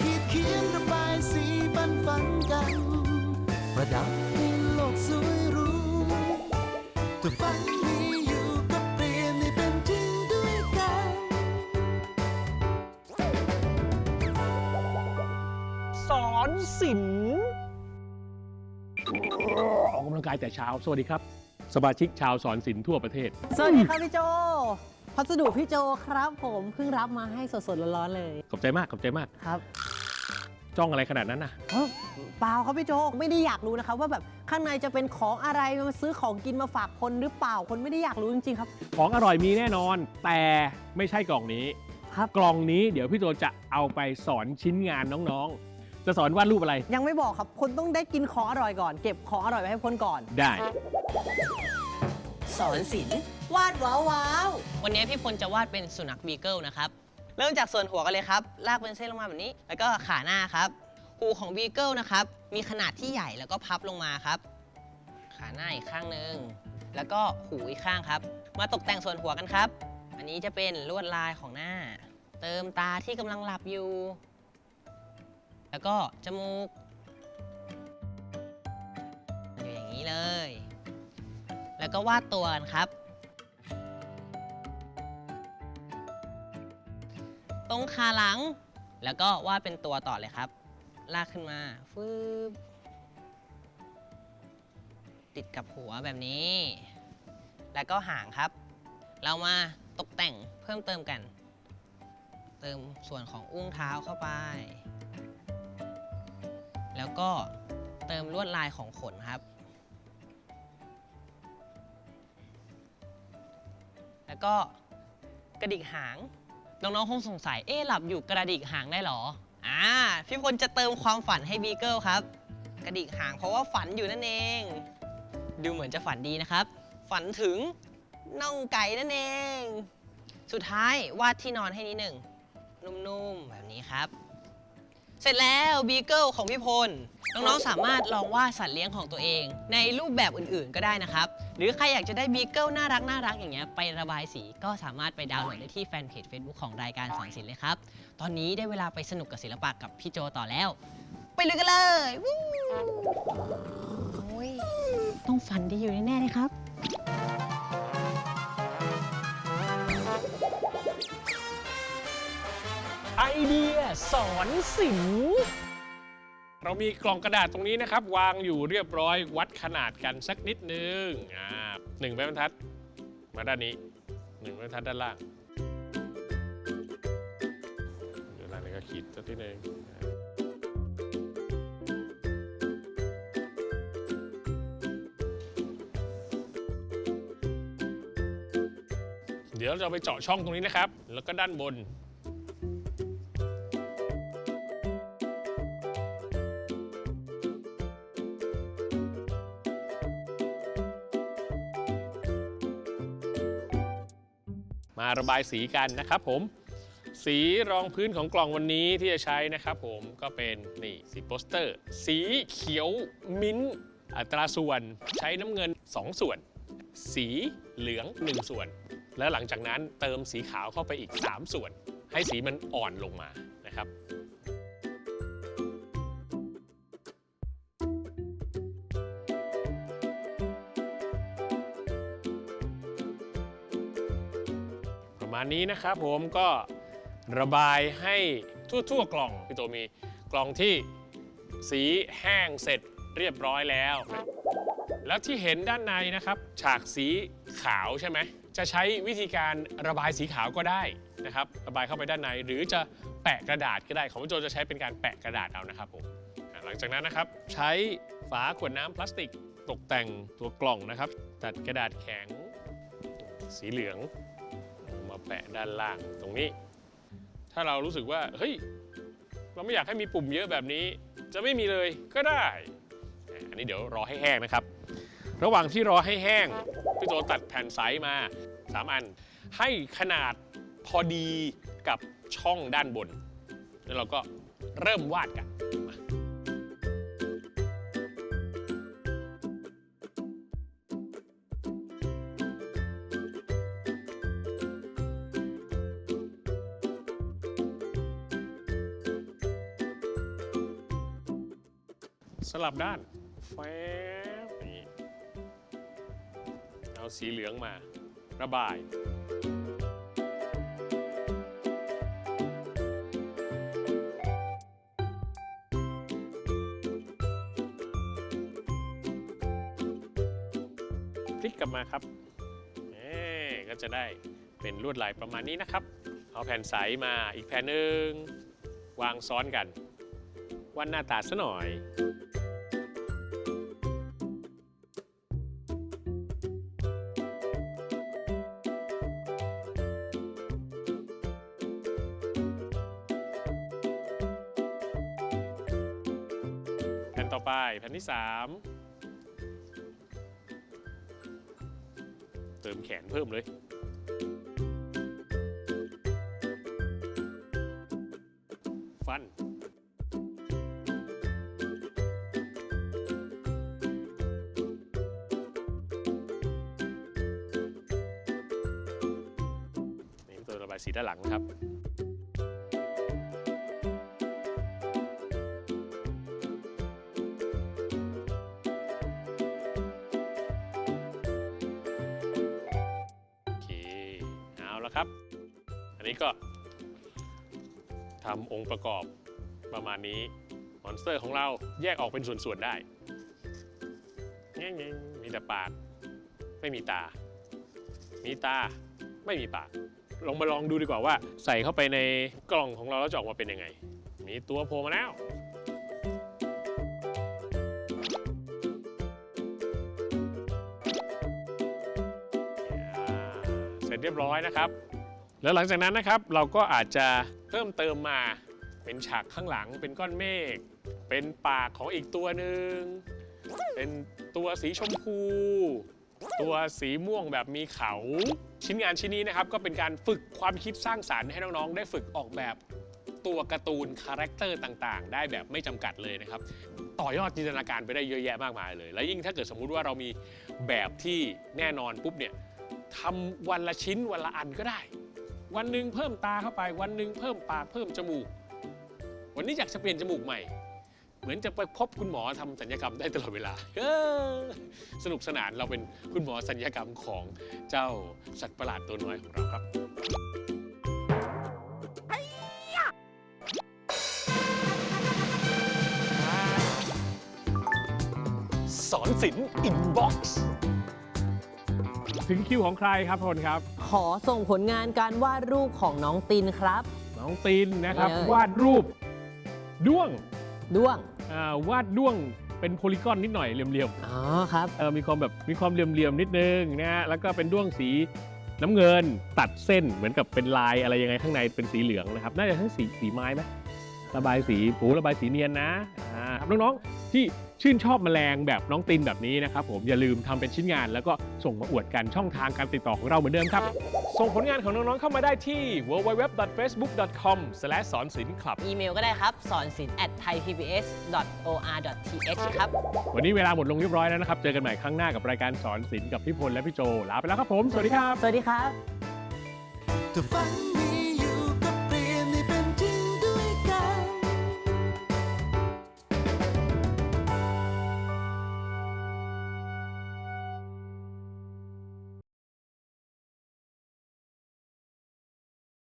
ขีดเขียนระบายสีบันฝันกัน ประดับให้โลกสวยหรู้ถ้าฝันมีอยู่ก็เปลี่ยนให้เป็นจริงด้วยกัน สอนศิลป์ออกกำลังกายแต่เช้า สวัสดีครับ สมาชิกชาวสอนศิลป์ทั่วประเทศ สวัสดีครับพี่โจ พัสดุพี่โจครับผมเพิ่งรับมาให้สดๆร้อนๆเลย ขอบใจมาก ขอบใจมาก ครับ จ้องอะไรขนาดนั้นนะเอ้าเปล่าครับพี่โจไม่ได้อยากรู้นะครับ ว่าแบบข้างในจะเป็นของอะไรมาซื้อของกินมาฝากคนหรือเปล่าคนไม่ได้อยากรู้จริงๆครับ ของอร่อยมีแน่นอน แต่ไม่ใช่กล่องนี้ครับ กล่องนี้เดี๋ยวพี่โจจะเอาไปสอนชิ้นงานน้องๆ จะสอนวาดรูปอะไรยังไม่บอกครับคนต้องได้กินของอร่อยก่อน เก็บของอร่อยไว้ให้คนก่อน ได้ สอนศิลป์วาดว้าวว้าววันนี้พี่พลจะวาดเป็นสุนัขบีเกิลนะครับ เริ่มจากส่วนหัวกันเลยครับ ลากเป็นเส้นลงมาแบบนี้ แล้วก็ขาหน้าครับหูของบีเกิลนะครับ มีขนาดที่ใหญ่แล้วก็พับลงมาครับ ขาหน้าอีกข้างหนึ่ง แล้วก็หูอีกข้างครับ มาตกแต่งส่วนหัวกันครับ อันนี้จะเป็นลวดลายของหน้า เติมตาที่กำลังหลับอยู่ แล้วก็จมูกอยู่อย่างนี้เลย แล้วก็วาดตัวกันครับ รงขาหลัง แล้วก็วาดเป็นตัวต่อเลยครับ ลากขึ้นมาฟืบติดกับหัวแบบนี้ แล้วก็หางครับ เรามาตกแต่งเพิ่มเติมกัน เติมส่วนของอุ้งเท้าเข้าไป แล้วก็เติมลวดลายของขนครับ แล้วก็กระดิกหาง น้องๆคงสงสัย เอ๊ะหลับอยู่กระดิกหางได้หรอ อ่า พี่พลจะเติมความฝันให้บีเกิลครับ กระดิกหางเพราะว่าฝันอยู่นั่นเอง ดูเหมือนจะฝันดีนะครับ ฝันถึงน่องไก่นั่นเอง สุดท้ายวาดที่นอนให้นิดหนึ่งนุ่มๆแบบนี้ครับ เสร็จแล้วบีเกิลของพี่พล น้องๆ สามารถลองวาดสัตว์เลี้ยงของตัวเอง ในรูปแบบอื่นๆ ก็ได้นะครับ หรือใครอยากจะได้บีเกิลน่ารักน่ารักอย่างเงี้ยไประบายสีก็สามารถไปดาวน์โหลดได้ที่แฟนเพจ Facebook ของรายการสอนศิลป์เลยครับ ตอนนี้ได้เวลาไปสนุกกับศิลปะกับพี่โจต่อแล้ว ไปเลยกันเลยวู้ยต้องฝันดีอยู่แน่ๆเลยครับ ไอเดียสอนศิลป์เรามีกล่องกระดาษตรงนี้นะครับ วางอยู่เรียบร้อยวัดขนาดกันสักนิดนึงอ่าหนึ่งแม่บรรทัด มาด้านนี้หนึ่งแม่บรรทัดด้านล่างเดี๋ยวล่างนี้ก็ขีดสักนิดนึงเดี๋ยวเราจะไปเจาะช่องตรงนี้นะครับ แล้วก็ด้านบน มาระบายสีกันนะครับผม สีรองพื้นของกล่องวันนี้ที่จะใช้นะครับผมก็เป็นนี่สีโปสเตอร์ สีเขียวมิ้นท์อัตราส่วนใช้น้ำเงิน 2 ส่วน สีเหลือง 1 ส่วน แล้วหลังจากนั้นเติมสีขาวเข้าไปอีก 3 ส่วน ให้สีมันอ่อนลงมานะครับ มาณนี้นะครับผมก็ระบายให้ทั่วๆกล่องพี่โตมีกล่องที่สีแห้งเสร็จเรียบร้อยแล้ว แล้วที่เห็นด้านในนะครับ ฉากสีขาวใช่ไหม จะใช้วิธีการระบายสีขาวก็ได้นะครับ ระบายเข้าไปด้านในหรือจะแปะกระดาษก็ได้ ของโจจะใช้เป็นการแปะกระดาษเอานะครับผมหลังจากนั้นนะครับ ใช้ฝาขวดน้ำพลาสติกตกแต่งตัวกล่องนะครับ ตัดกระดาษแข็ง สีเหลือง แปะด้านล่างตรงนี้ ถ้าเรารู้สึกว่าเฮ้ยเราไม่อยากให้มีปุ่มเยอะแบบนี้ จะไม่มีเลยก็ได้ อันนี้เดี๋ยวรอให้แห้งนะครับ ระหว่างที่รอให้แห้งพี่โจตัดแผ่นไซส์มา 3 อัน ให้ขนาดพอดีกับช่องด้านบน แล้วเราก็เริ่มวาดกัน สลับด้านแฟบนี่เอาสีเหลืองมา ระบายพลิกกลับมาครับก็จะได้เป็นลวดลายประมาณนี้นะครับ เอาแผ่นใสมาอีกแผ่นหนึ่งวางซ้อนกันวาดหน้าตาซะหน่อย นต่อไปแผ่นที่ 3 เติมแขนเพิ่มเลย ฟัน นี่ตัวระบายสีด้านหลังครับ แล้วครับ อันนี้ก็ทำองค์ประกอบประมาณนี้มอนสเตอร์ของเราแยกออกเป็นส่วนๆได้แง่ๆมีแต่ปาก ไม่มีตา มีตาไม่มีปาก ลองมาลองดูดีกว่าว่า ใส่เข้าไปในกล่องของเราแล้วจะออกมาเป็นยังไง มีตัวโผล่มาแล้ว เรียบร้อยนะครับ แล้วหลังจากนั้นนะครับเราก็อาจจะเพิ่มเติมมาเป็นฉากข้างหลังเป็นก้อนเมฆเป็นปากของอีกตัวหนึ่งเป็นตัวสีชมพู ตัวสีม่วงแบบมีเขา ชิ้นงานชิ้นนี้นะครับ ก็เป็นการฝึกความคิดสร้างสารรค์ให้น้องๆ ได้ฝึกออกแบบตัวการ์ตูนคาแรคเตอร์ต่างๆ ได้แบบไม่จำกัดเลยนะครับ ต่อยอดจินตนาการไปได้เยอะแยะมากมายเลย แล้วยิ่งถ้าเกิดสมมุติว่าเรามีแบบที่แน่นอนปุ๊บเนี่ย ทำวันละชิ้นวันละอันก็ได้ วันหนึ่งเพิ่มตาเข้าไป วันหนึ่งเพิ่มปากเพิ่มจมูก วันนี้อยากจะเปลี่ยนจมูกใหม่ เหมือนจะไปพบคุณหมอทำสัญญกรรมได้ตลอดเวลาสนุกสนานเราเป็นคุณหมอสัญญกรรมของเจ้าสัตว์ประหลาดตัวน้อยของเราครับสอนศิลป์อินบ็อกซ์ ถึงคิวของใครครับพลครับ ขอส่งผลงานการวาดรูปของน้องตินครับ น้องตีนนะครับเลยวาดรูป ด้วงด้วงอ่าวาดด้วงเป็นโพลีกอนนิดหน่อยเหลี่ยมอ๋อครับ ๆเออมีความแบบมีความเหลี่ยมๆนิดนึงนะฮะแล้วก็เป็นด้วงสีน้ำเงินตัดเส้นเหมือนกับเป็นลายอะไรยังไงข้างในเป็นสีเหลืองนะครับ น่าจะทั้งสีสีไม้ไหมระบายสีปูระบายสีเนียนนะอ่าครับน้องๆที่ ชื่นชอบแมลงแบบน้องตินแบบนี้นะครับผมอย่าลืมทำเป็นชิ้นงาน แล้วก็ส่งมาอวดกันช่องทางการติดต่อของเราเหมือนเดิมครับ ส่งผลงานของน้องๆเข้ามาได้ที่ www.facebook.com สอนศิลป์คลับอีเมลก็ได้ครับสอนศิลป์ at thaipbs.or.th ครับวันนี้เวลาหมดลงเรียบร้อยแล้วนะครับ เจอกันใหม่ครั้งหน้ากับรายการสอนศิลป์กับพี่พลและพี่โจลาไปแล้วครับผมสวัสดีครับ สวัสดีครับถ้าฝันมี